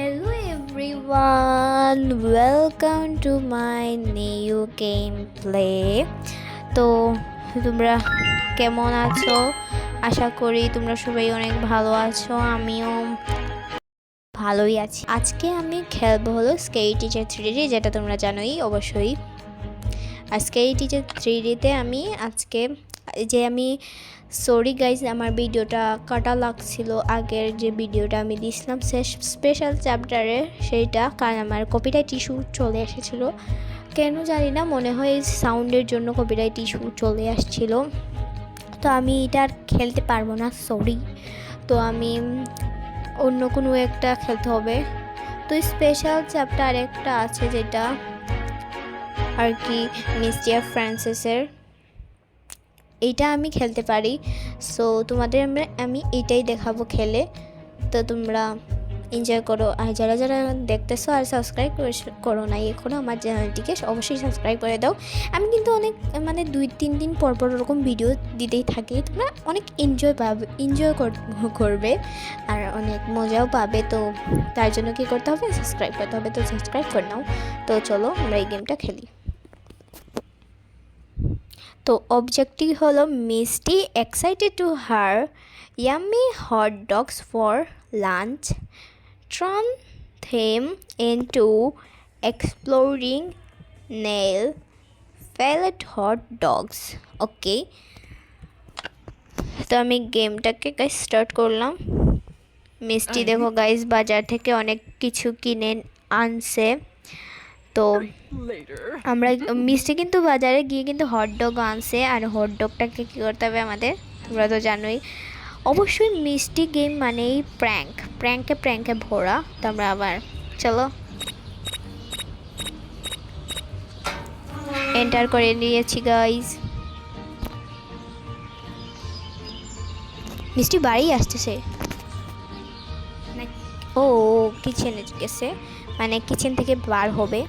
Hello everyone, welcome to my new gameplay. তো তোমরা কেমন আছো? আশা করি তোমরা সবাই অনেক ভালো আছো আমিও ভালোই আছি। আজকে আমি খেলব হলো স্কেই টিচার থ্রি ডি যেটা তোমরা জানোই অবশ্যই। আর স্কেই টিচার থ্রি ডিতে আমি আজকে যে আমি সরি গাইজ আমার ভিডিওটা কাটা লাগছিল আগের যে ভিডিওটা আমি দিয়েছিলাম সে স্পেশাল চ্যাপ্টারে সেইটা, কারণ আমার কপিরাইট ইস্যু চলে এসেছিল। কেন জানি না, মনে হয় এই সাউন্ডের জন্য কপিরাইট ইস্যু চলে আসছিল। তো আমি এটা আর খেলতে পারব না সরি তো আমি অন্য কোনো একটা খেলতে হবে। তো স্পেশাল চ্যাপ্টার একটা আছে যেটা, আর কি মিস্টিয়া ফ্রান্সিসের এইটা আমি খেলতে পারি। সো তোমাদের আমরা, আমি এইটাই দেখাবো খেলে। তো তোমরা এনজয় করো। আর যারা যারা দেখতেছো আর সাবস্ক্রাইব করো না এখনও আমার চ্যানেলটিকে অবশ্যই সাবস্ক্রাইব করে দাও। আমি কিন্তু অনেক মানে দুই, তিন দিন পর পর ওরকম ভিডিও দিতেই থাকি। তোমরা অনেক এনজয় পাবে এনজয় করবে আর অনেক মজাও পাবে। তো তার জন্য কী করতে হবে? সাবস্ক্রাইব করতে হবে। তো সাবস্ক্রাইব করে নাও। তো চলো আমরা এই গেমটা খেলি। তো অবজেক্টটি হলো Mishti excited to her yummy hot dogs for lunch turn them into exploring nail pellet hot dogs okay তো আমি গেমটাকে গাইজ স্টার্ট করলাম। মিষ্টি দেখো গাইজ বাজার থেকে অনেক কিছু কিনে আনছে। তো আমরা মিষ্টি কিন্তু বাজারে গিয়ে কিন্তু হটডগ আনছে আর হটডগটাকে কী করতে হবে আমাদের? তোমরা তো জানোই। অবশ্যই মিষ্টি গেম মানেই প্র্যাঙ্ক প্র্যাঙ্কে প্র্যাঙ্কে ভরা। তো আমরা আবার চলো। এন্টার করে নিয়েছি গাইজ মিষ্টি বাড়ি আসতেছে। ও কিচেনে গেছে। মানে কিচেন থেকে বার হবে।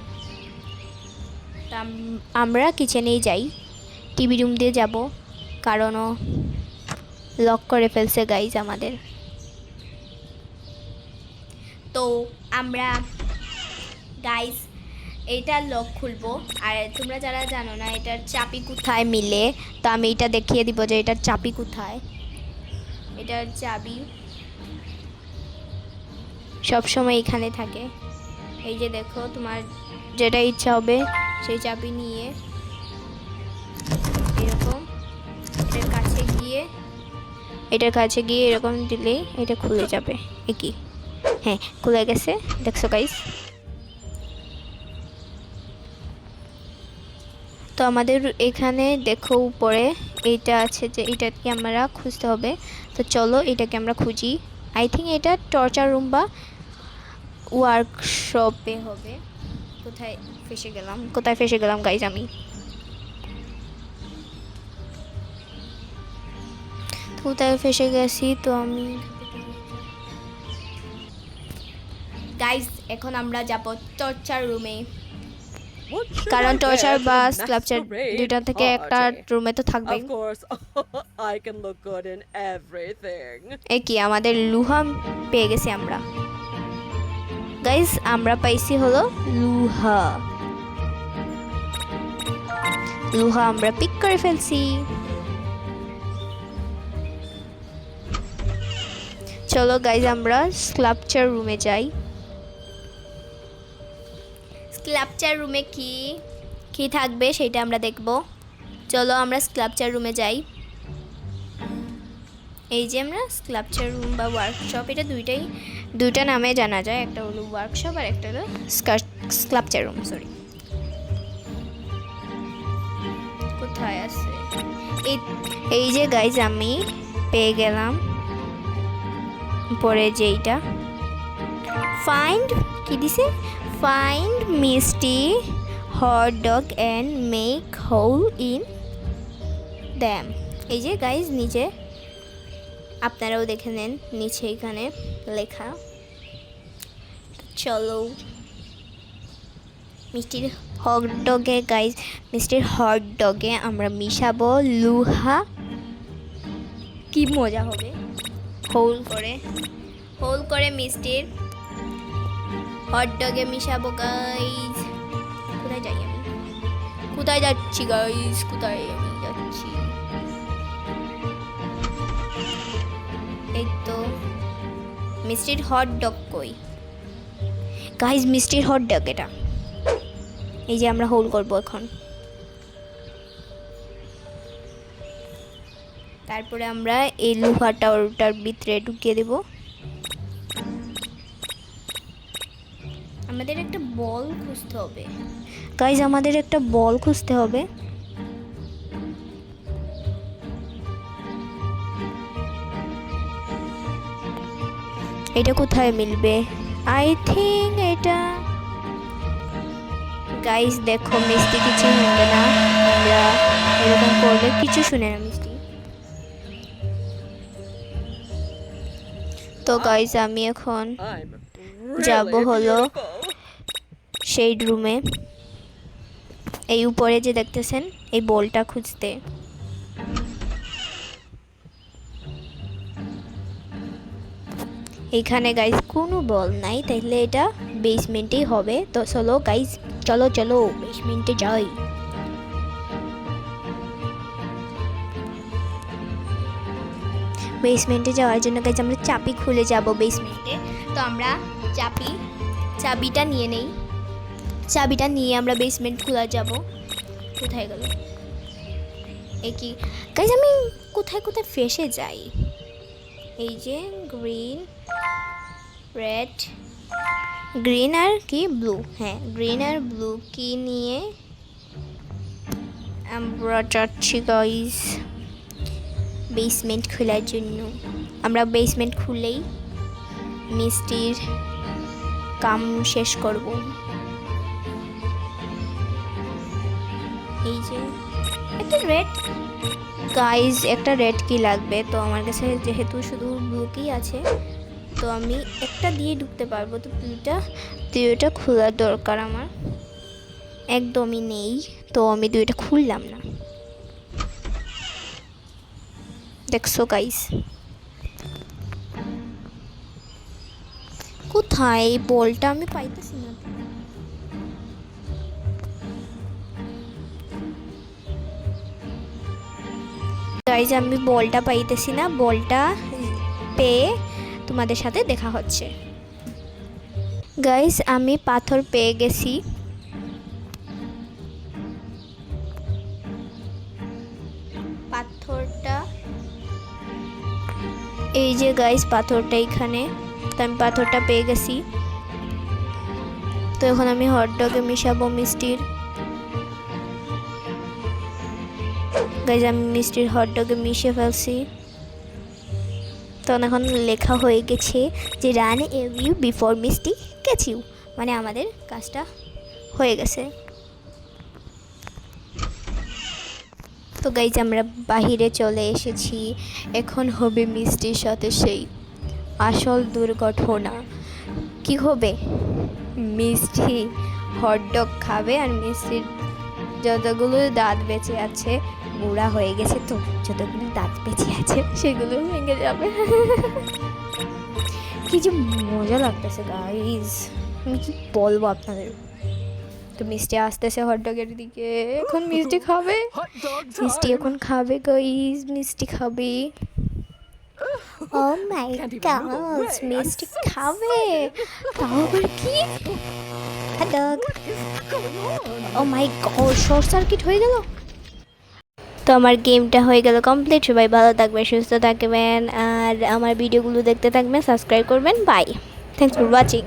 আমরা কিচেনেই যাই। টিভি রুম দিয়ে যাব, কারণ লক করে ফেলছে গাইজ আমাদের। তো আমরা গাইজ এইটা লক খুলবো। আর তোমরা যারা জানো না, এটার চাপি কোথায় মিলে, তো আমি এটা দেখিয়ে দিব যে এটার চাপি কোথায়। এটার চাবি সবসময় এখানে থাকে। এই যে দেখো, তোমার যেটা ইচ্ছা হবে সেই চাবি নিয়ে এরকম এটার কাছে গিয়ে, এটার কাছে গিয়ে এরকম দিলেই এটা খুলে যাবে। একই হ্যাঁ খুলে গেছে। দেখছ গাইস তো আমাদের এখানে দেখো উপরে এইটা আছে যে এটাকে আমরা খুঁজতে হবে। তো চলো এটাকে আমরা খুঁজি। আই থিঙ্ক এটা টর্চার রুম বা ওয়ার্কশপে হবে। কোথায় ফেসে গেলাম? কোথায় ফেসে গেলাম গাইজ আমি? কোথায় ফেসে গেছি তো আমি? গাইজ এখন আমরা যাব টর্চার রুমে কারণ টর্চার বা স্ক্লাপচার দুইটা থেকে একটা রুমে তো everything. এ কি আমাদের লুহা পেয়ে গেছি আমরা। গাইজ আমরা পাইছি হলো লুহা। লুহা আমরা পিক করে ফেলছি। চলো গাইজ আমরা স্ক্লাপচার রুমে যাই। স্ক্লাপচার রুমে কি কি থাকবে সেটা আমরা দেখব। চলো আমরা স্ক্লাপচার রুমে যাই। এই যে আমরা স্ক্লাপচার রুম বা ওয়ার্কশপ এটা দুইটাই দুইটা নামে জানা যায়, একটা হলো ওয়ার্কশপ আর একটা হলো স্কাল্পচার রুম সরি কোথায় আছে? এই এই যে গাইজ আমি পেয়ে গেলাম। পরে যেইটা। ফাইন্ড কি দিছে? Find Mishti hot dog and make hole in them এই যে গাইজ নিচে। আপনারাও দেখে নেন, নিচে এখানে লেখা। চলো। মিষ্টির হট ডগে গাইজ মিষ্টির হট ডগে আমরা মিশাবো লুহা। কি মজা হবে। হোল করে হোল করে মিষ্টির হট ডগে মিশাবো গাইজ কোথায় যাই আমি? কোথায় যাচ্ছি গাইজ কোথায় আমি যাচ্ছি? এই তো, মিষ্টির হট ডগ কই? গাইজ মিষ্টির হট ডগ এটা। এই যে আমরা হোল করব এখন। তারপরে আমরা এই লোহাটা ওটার ভিতরে ঢুকিয়ে দেব। আমাদের একটা বল খুঁজতে হবে। গাইজ আমাদের একটা বল খুঁজতে হবে। এটা কোথায় মিলবে? আই থিঙ্ক এটা গাইস দেখো মিষ্টি কিছু শুনবে না। আমরা এরকম করলে কিছু শুনে না মিষ্টি। তো গাইস আমি এখন যাব হলো. সেই রুমে এই উপরে যে দেখতেছেন এই বলটা খুঁজতে। এখানে গাইজ কোনো বল নাই, তাইলে এটা বেসমেন্টেই হবে। তো চলো গাইজ চলো চলো বেসমেন্টে যাই। বেসমেন্টে যাওয়ার জন্য গাইজ আমরা চাবি খুলে যাব বেসমেন্টে তো আমরা চাবি, চাবিটা নিয়ে নেই। চাবিটা নিয়ে আমরা বেসমেন্ট খোলা যাব। কোথায় গেল? এ কি? গাইজ আমি কোথায় কোথায় ফেসে যাই? এই যে গ্রিন রেড গ্রিন আর কি ব্লু হ্যাঁ গ্রিন আর ব্লু কি নিয়ে আমরা যাচ্ছি গাইজ বেসমেন্ট খোলার জন্য। আমরা বেসমেন্ট খুলেই মিষ্টির কাম শেষ করব। এই যে একটা রেড গাইজ একটা রেড কি লাগবে। তো আমার কাছে যেহেতু শুধু ব্লু কি আছে তো আমি একটা দিয়ে ঢুকতে পারব, তো দুইটা। দুইটা খোলার দরকার আমার। একদমই নেই, তো আমি দুইটা খুললাম না। দেখছ গাইস কোথায় এই বলটা? আমি পাইতেছি না। গাইজ আমি বলটা পাইতেছি না। বলটা পেয়ে তোমাদের সাথে দেখা হচ্ছে। গাইজ আমি পাথর পেয়ে গেছি। পাথরটা এই যে গাইজ পাথরটা এখানে। তো আমি পাথরটা পেয়ে গেছি। তো এখন আমি হট ডগে মিশাবো মিষ্টির। গাইজ আমি মিষ্টির হট ডগে মিশে ফেলছি। তখন এখন লেখা হয়ে গেছে যে রান ইউ বিফোর মিষ্টি গেছ ইউ মানে আমাদের কাজটা হয়ে গেছে। তো গাইজ আমরা বাহিরে চলে এসেছি। এখন হবে মিষ্টির সাথে সেই আসল দুর্ঘটনা। কি হবে? মিষ্টি হটডগ খাবে আর মিষ্টির যতগুলো দাঁত বেঁচে আছে বুড়া হয়ে গেছে তো যতগুলো দাঁত বেঁচে আছে সেগুলো ভেঙে যাবে। কি যে মজা লাগতেছে গাইজ আমি কি বলব আপনাদের? তো মিষ্টি আসতেছে হটডগের দিকে। এখন মিষ্টি খাবে? মিষ্টি এখন খাবে গাইজ মিষ্টি খাবে। ও মাই গড মিষ্টি খাবে। তাও আবার কি? Oh my god short circuit হয়ে গেল? তো আমার গেমটা হয়ে গেল কমপ্লিট সবাই ভালো থাকবেন, সুস্থ থাকবেন, আর আমার ভিডিওগুলো দেখতে থাকবেন সাবস্ক্রাইব করবেন। By thanks for watching